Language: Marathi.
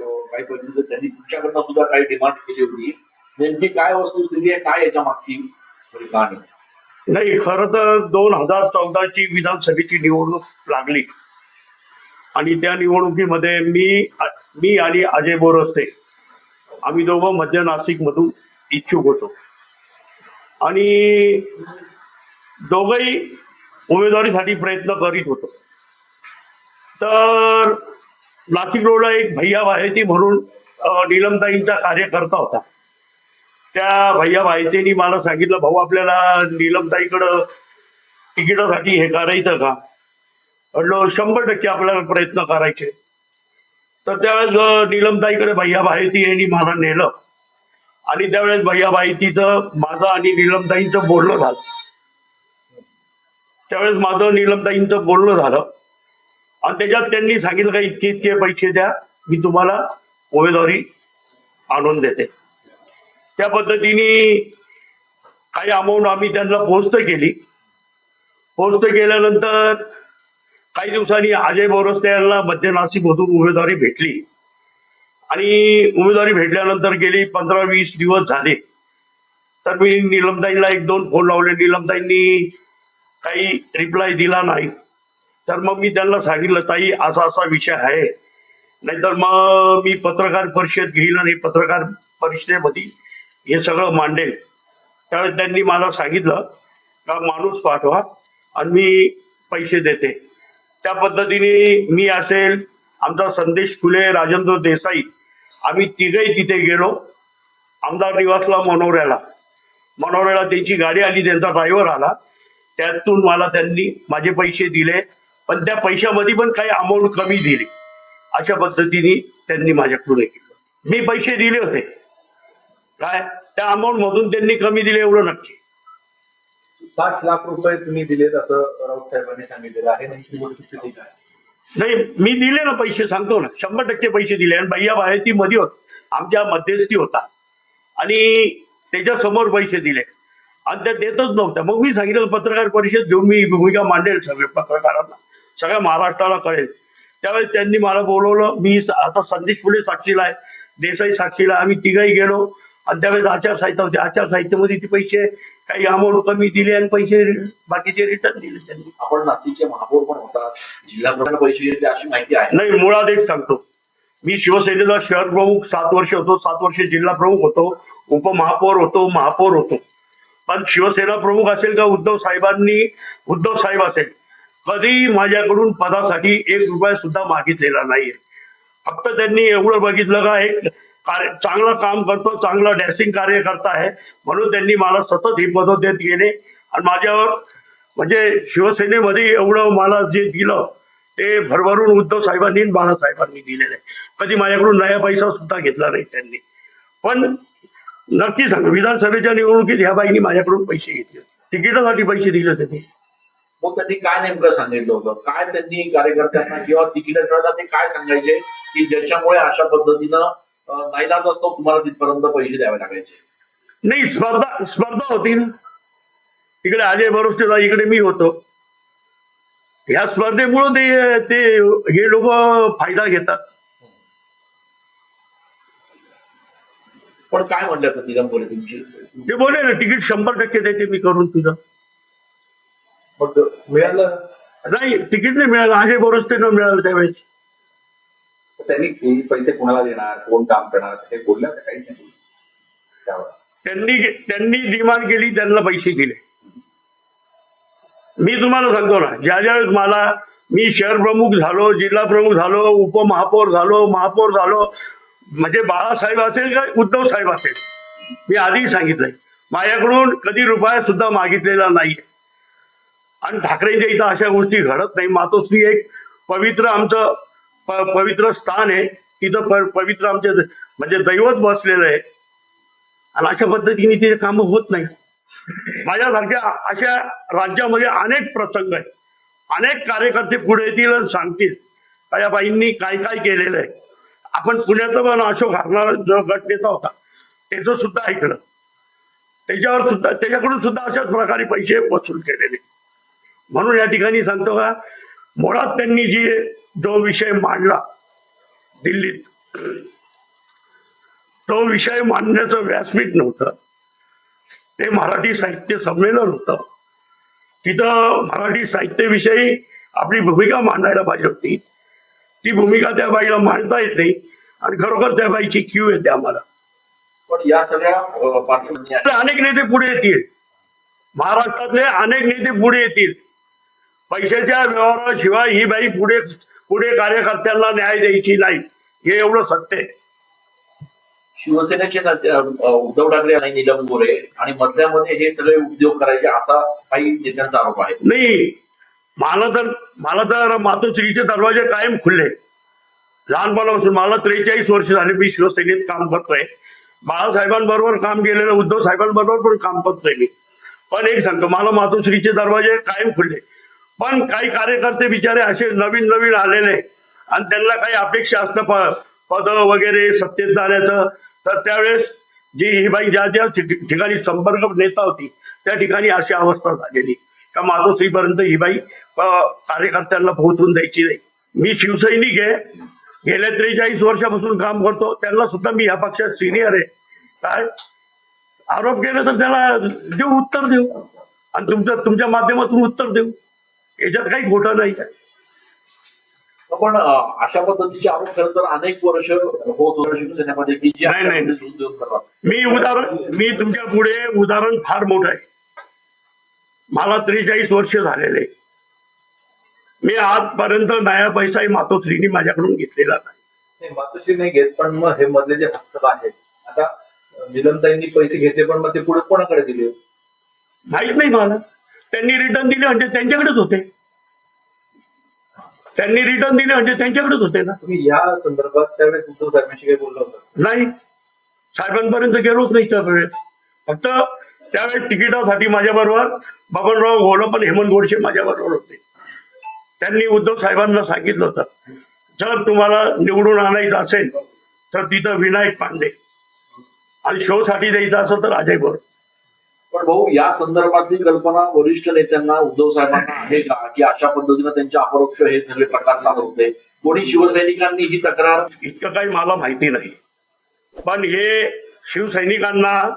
काही त्यांनी तुमच्याकडनं सुद्धा काही डिमांड केली होती. नेमकी काय वस्तुस्थिती आहे? काय याच्या मागची गाणी नाही खरं तर दोन हजार चौदाची विधानसभेची निवडणूक लागली. आणि त्या निवडणुकीमध्ये मी मी आणि अजय बोरस्ते आम्ही दोघं मध्य नाशिक मधून इच्छुक होतो. आणि दोघंही उमेदवारीसाठी प्रयत्न करीत होतो. तर नाशिक रोडला एक भैया भायती म्हणून निलमताईंचा कार्यकर्ता होता. त्या भैया भायतेनी मला सांगितलं भाऊ आपल्याला निलमताईकडं तिकिटासाठी हे करायचं का? म्हटलं शंभर टक्के आपल्याला प्रयत्न करायचे. तर त्यावेळेस निलमताईकडे नीलमताईकडे भैया भाईती यांनी मला नेलं. आणि त्यावेळेस भैया भाईतीचं माझं आणि निलमताईंचं बोलणं झालं. त्यावेळेस माझं निलमताईंचं बोलणं झालं. आणि त्याच्यात त्यांनी सांगितलं का इतके इतके पैसे द्या मी तुम्हाला उमेदवारी आणून देते. त्या पद्धतीने काही अमाऊंट आम्ही त्यांना पोहोचत केली. पोहोचत केल्यानंतर काही दिवसांनी अजय बोरस्ते यांना मध्य नाशिकमधून उमेदवारी भेटली. आणि उमेदवारी भेटल्यानंतर गेली पंधरा वीस दिवस झाले. तर मी निलमताईंना एक दोन फोन लावले. नीलमताईंनी काही रिप्लाय दिला नाही. तर मग मी त्यांना सांगितलं ताई असा असा विषय आहे. नाहीतर मग मी पत्रकार परिषद घेईल आणि पत्रकार परिषदेमध्ये हे सगळं मांडेल. त्यावेळेस त्यांनी मला सांगितलं का माणूस पाठवा आणि मी पैसे देते. त्या पद्धतीने मी असेल आमचा संदेश फुले राजेंद्र देसाई आम्ही तिघही तिथे गेलो आमदार निवासला मनोऱ्याला. मनोऱ्याला त्यांची गाडी आली त्यांचा ड्रायव्हर आला. त्यातून मला त्यांनी माझे पैसे दिले. पण त्या पैशामध्ये पण काही अमाऊंट कमी दिली. अशा पद्धतीने त्यांनी माझ्याकडून हे केलं. मी पैसे दिले होते. काय? त्या अमाऊंट मधून त्यांनी कमी दिले एवढं नक्की. साठ लाख रुपये तुम्ही दिलेत असं राऊत साहेबांनी सांगितलेलं आहे. नाही मी दिले ना पैसे सांगतो ना. शंभर टक्के पैसे दिले. आणि भैया बाहेर ती मध्ये होत आमच्या मध्यस्थी होता. आणि त्याच्यासमोर पैसे दिले. आणि त्या देतच नव्हत्या. मग मी सांगितलं पत्रकार परिषद घेऊन मी भूमिका मांडेल सगळे पत्रकारांना. सगळ्या महाराष्ट्राला कळेल. त्यावेळेस त्यांनी मला बोलवलं मी आता संदेश फुले साक्षीला आहे देसाई साक्षीला. आम्ही तिघही गेलो. आणि त्यावेळेस आचारसंहिता होती आचारसंहितेमध्ये ते पैसे काही अमाऊंट कमी दिले आणि पैसे बाकीचे रिटर्न दिले त्यांनी. आपण नाशिकचे महापौर पण होतात. जिल्हा प्रधान पैसे घेतले अशी माहिती आहे. नाही मुळात एक सांगतो. मी शिवसेनेचा शहर प्रमुख सात वर्ष होतो. सात वर्ष जिल्हा प्रमुख होतो. उपमहापौर होतो महापौर होतो. पण शिवसेना प्रमुख असेल का उद्धव साहेबांनी? उद्धव साहेब असेल. कधी माझ्याकडून पदासाठी एक रुपया सुद्धा मागितलेला नाहीये. फक्त त्यांनी एवढं बघितलं का एक चांगलं काम करतो चांगलं डॅसिंग कार्यकर्ता आहे. म्हणून त्यांनी मला सतत ही पदं देत गेले. आणि माझ्यावर म्हणजे शिवसेनेमध्ये एवढं मला जे दिलं ते भरभरून उद्धव साहेबांनी बाळासाहेबांनी दिलेलं आहे. कधी माझ्याकडून नया पैसा सुद्धा घेतला नाही त्यांनी. पण नक्की सांग विधानसभेच्या निवडणुकीत ह्या बाईंनी माझ्याकडून पैसे घेतले. तिकिटासाठी पैसे दिले त्यांनी. मग त्यांनी काय नेमकं सांगितलं होतं? काय त्यांनी कार्यकर्त्यांना किंवा तिकिटाच्या ते काय सांगायचे? की ज्याच्यामुळे अशा पद्धतीनं नाईलाज असतो तुम्हाला तिथपर्यंत पैसे द्यावे लागायचे. नाही स्पर्धा स्पर्धा होती ना. इकडे अजय बरोस्टेला इकडे मी होतो. ह्या स्पर्धेमुळे ते ते हे लोक फायदा घेतात. पण काय म्हणलं होतं निगमबोले तुमची? ते बोले ना तिकीट शंभर टक्के देते मी करून तुझं. मग मिळालं? नाही तिकीट नाही मिळालं. अजय बरोस्ते न मिळालं त्यावेळेस. त्यांनी हे पैसे कोणाला देणार? कोण काम करणार? हे बोललं का काही नाही. त्यावर. त्यांनी त्यांनी डिमांड केली त्यांना पैसे दिले. मी तुम्हाला सांगतो ना ज्या ज्यावेळेस मला मी शहर प्रमुख झालो जिल्हा प्रमुख झालो उपमहापौर झालो महापौर झालो म्हणजे बाळासाहेब असेल का उद्धव साहेब असेल? मी आधीही सांगितलंय. माझ्याकडून कधी रुपया सुद्धा मागितलेला नाहीये. आणि ठाकरेंच्या इथं अशा गोष्टी घडत नाही. मातोश्री एक पवित्र आमचं पवित्र स्थान आहे. तिथं प- पवित्र आमचे म्हणजे दैवत बसलेलं आहे आणि अशा पद्धतीने ते कामं होत नाही माझ्यासारख्या अशा राज्यामध्ये अनेक प्रसंग आहेत. अनेक कार्यकर्ते पुढे येतील आणि सांगतील का या बाईंनी काय काय केलेलं आहे? आपण पुण्याचं पण अशोक हरणार जो गटनेता होता त्याचं सुद्धा ऐकलं. त्याच्यावर सुद्धा त्याच्याकडून सुद्धा अशाच प्रकारे पैसे वसूल केलेले म्हणून या ठिकाणी सांगतो का मुळात त्यांनी जी जो विषय मांडला दिल्लीत तो विषय मांडण्याचं व्यासपीठ नव्हतं. ते मराठी साहित्य संमेलन होतं. तिथं मराठी साहित्याविषयी आपली भूमिका मांडायला पाहिजे होती. ती भूमिका त्या बाईला मांडता येत नाही आणि खरोखर त्या बाईची क्यू येते आम्हाला. पण या सगळ्या अनेक नेते पुढे येतील. महाराष्ट्रातले अनेक नेते पुढे येतील. पैशाच्या व्यवहाराशिवाय ही बाई पुढे पुढे कार्यकर्त्यांना न्याय द्यायची नाही. हे एवढं सत्य आहे. शिवसेनेचे नेते, उद्धव ठाकरे आणि नीलम गोरे आणि मधल्यामध्ये हे सगळे उद्योग करायचे असा काही नेत्यांचा आरोप आहे. नाही मला तर मला तर मातोश्रीचे दरवाजे कायम खुलले. लहानपणापासून मला त्रेचाळीस वर्ष झाले मी शिवसेनेत काम करतोय. बाळासाहेबांबरोबर काम केलेलं उद्धव साहेबांबरोबर पण काम करतोय मी. पण एक सांगतो मला मातोश्रीचे दरवाजे कायम खुलले. पण काही कार्यकर्ते बिचारे असे नवीन नवीन आलेले. आणि त्यांना काही अपेक्षा असतं पद वगैरे सत्तेत जाण्याचं. तर त्यावेळेस जी ही बाई ज्या ज्या ठिकाणी संपर्क नेता होती त्या ठिकाणी अशी अवस्था झालेली. का मातोश्रीपर्यंत ही बाई कार्यकर्त्यांना पोहोचून द्यायची नाही. मी शिवसैनिक आहे. गेल्या त्रेचाळीस वर्षापासून काम करतो. त्यांना सुद्धा मी ह्या पक्षात सिनियर आहे. काय? आरोप केले तर त्याला देऊ उत्तर देऊ. आणि तुमच्या तुमच्या माध्यमातून उत्तर देऊ. याच्यात काही खोटं नाही. पण अशा पद्धतीचे आरोप खरं तर अनेक वर्ष होत शिवसेनेमध्ये की नाही, मी उदाहरण मी तुमच्यापुढे उदाहरण फार मोठं आहे. मला त्रेचाळीस वर्ष झालेले. मी आजपर्यंत नया पैसाही मातोश्रीनी माझ्याकडून घेतलेला नाही. मातोश्री नाही घेत पण मग हे मधले जे हक्क आहेत आता निलमताईंनी पैसे घेतले पण मग ते पुढे कोणाकडे दिले? माहीत नाही मला. त्यांनी रिटर्न दिले म्हणजे त्यांच्याकडेच होते. त्यांनी रिटर्न दिले म्हणजे त्यांच्याकडेच होते ना. तुम्ही या संदर्भात त्यावेळेस उद्धव साहेबांशी काही बोलला होता. नाही. साहेबांपर्यंत गेलोच नाही त्यावेळेस. फक्त त्यावेळेस तिकिटासाठी माझ्या बरोबर बबनराव घोडं पण हेमंत गोडसे माझ्या बरोबर होते. त्यांनी उद्धव साहेबांना सांगितलं होतं. जर तुम्हाला निवडून आणायचं असेल तर तिथं विनायक पांडे. आणि शो साठी द्यायचं असेल तर अजय बोर पण भाऊ या संदर्भातली कल्पना वरिष्ठ नेत्यांना उद्धव साहेबांना आहे का? की अशा पद्धतीनं त्यांच्या अपरोक्ष हे सगळे प्रकार चालू होते. कोणी शिवसैनिकांनी ही तक्रार इतकं काही मला माहिती नाही. पण हे शिवसैनिकांना